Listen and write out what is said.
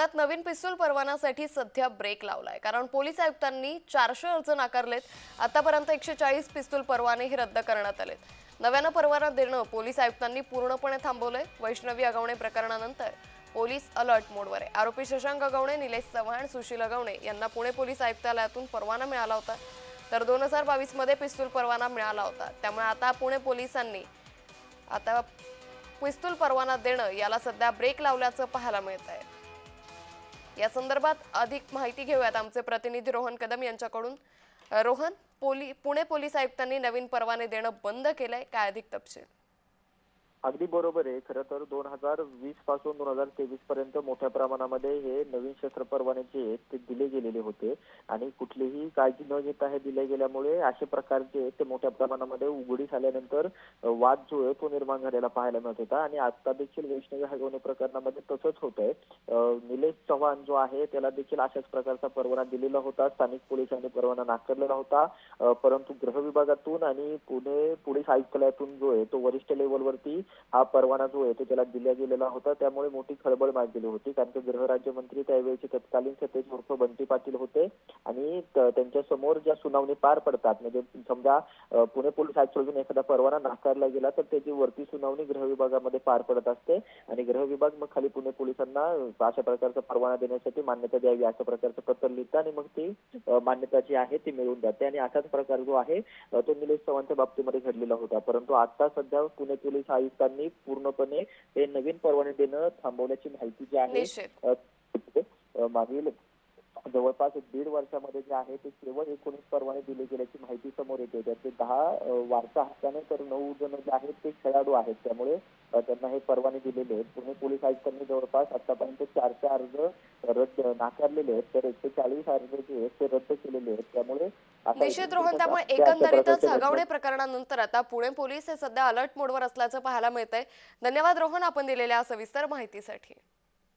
पुण्यात नवीन पिस्तूल परवान्यासाठी सध्या ब्रेक लावलाय. कारण पोलीस आयुक्तांनी चारशे अर्ज नाकारलेत. आतापर्यंत एकशे चाळीस पिस्तूल परवानेही रद्द करण्यात आलेत. नव्यानं परवाना देणं पोलीस आयुक्तांनी पूर्णपणे थांबवलंय. वैष्णवी अगवणे प्रकरणानंतर पोलीस अलर्ट मोडवर आहे. आरोपी शशांक अगवणे निलेश चव्हाण सुशील अगवणे यांना पुणे पोलीस आयुक्तालयातून परवाना मिळाला होता. तर दोन हजार बावीसमध्ये पिस्तूल परवाना मिळाला होता. त्यामुळे आता पुणे पोलिसांनी आता पिस्तूल परवाना देणं याला सध्या ब्रेक लावल्याचं पाहायला मिळत आहे या संदर्भात अधिक माहिती घेऊयात आमचे प्रतिनिधी रोहन कदम यांच्याकडून. रोहन पोली पुणे पोलीस आयुक्तांनी नवीन परवाने देणं बंद केलंय काय अधिक तपशील? अगदी बरोबर आहे. खरं तर दोन हजार वीसपासून दोन हजार तेवीस पर्यंत मोठ्या प्रमाणामध्ये हे नवीन शस्त्र परवाने जे आहेत ते दिले गेलेले होते. आणि कुठलीही काळजी न घेता हे दिले गेल्यामुळे अशा प्रकारचे ते मोठ्या प्रमाणामध्ये उघडीस आल्यानंतर वाद जो आहे तो निर्माण झालेला पाहायला मिळत होता. आणि आता देखील वैष्णवी हगवणे प्रकरणामध्ये तसंच होत आहे निलेश चव्हाण जो आहे त्याला देखील अशाच प्रकारचा परवाना दिलेला होता. स्थानिक पोलिसांनी परवाना नाकारलेला होता. परंतु गृह विभागातून आणि पुणे पोलीस आयुक्तालयातून जो आहे तो वरिष्ठ लेवलवरती हा परवाना जो आहे तो त्याला दिला गेलेला होता. त्यामुळे मोठी खळबळ माजलेली होती. कारण की गृहराज्यमंत्री त्यावेळेचे तत्कालीन सतेज उर्फ बंटी पाटील होते. आणि त- त्यांच्यासमोर ज्या सुनावणी पार पडतात म्हणजे समजा पुणे पोलीस आयुक्तालयातून एखादा परवाना नाकारला गेला तर त्याची वरती सुनावणी गृह विभागामध्ये पार पडत असते. आणि गृह विभाग मग खाली पुणे पोलिसांना अशा प्रकारचा परवाना देण्यासाठी मान्यता द्यावी अशा प्रकारचं पत्र लिहितं आणि मग ती मान्यता जी आहे ती मिळून जाते. आणि असाच प्रकार जो आहे तो निलेश चव्हाणच्या बाबतीमध्ये घडलेला होता. परंतु आता सध्या पुणे पोलीस आयुक्तांनी पूर्णपणे हे नवीन परवाने देणं थांबवण्याची माहिती जी आहे मागील जवळपास दीड वर्षामध्ये जे आहे ते केवळ एकोणीस परवाने दिले गेल्याची माहिती समोर येते. त्यातले दहा वारसा हक्काने तर नऊ जण जे आहेत ते खेळाडू आहेत. त्यामुळे त्यांना हे परवाने दिलेले आहेत. पुणे पोलीस आयुक्तांनी जवळपास आतापर्यंत चारशे अर्ज रद्द नाकारलेले आहेत. तर एकशे चाळीस अर्ज जे आहेत ते रद्द केलेले आहेत. त्यामुळे निश्चित रोहन त्यामुळे एकंदरीतच हगवणे प्रकरणानंतर आता पुणे पोलीस हे सध्या अलर्ट मोडवर असल्याचं पाहायला मिळतंय. धन्यवाद रोहन आपण दिलेल्या सविस्तर माहितीसाठी.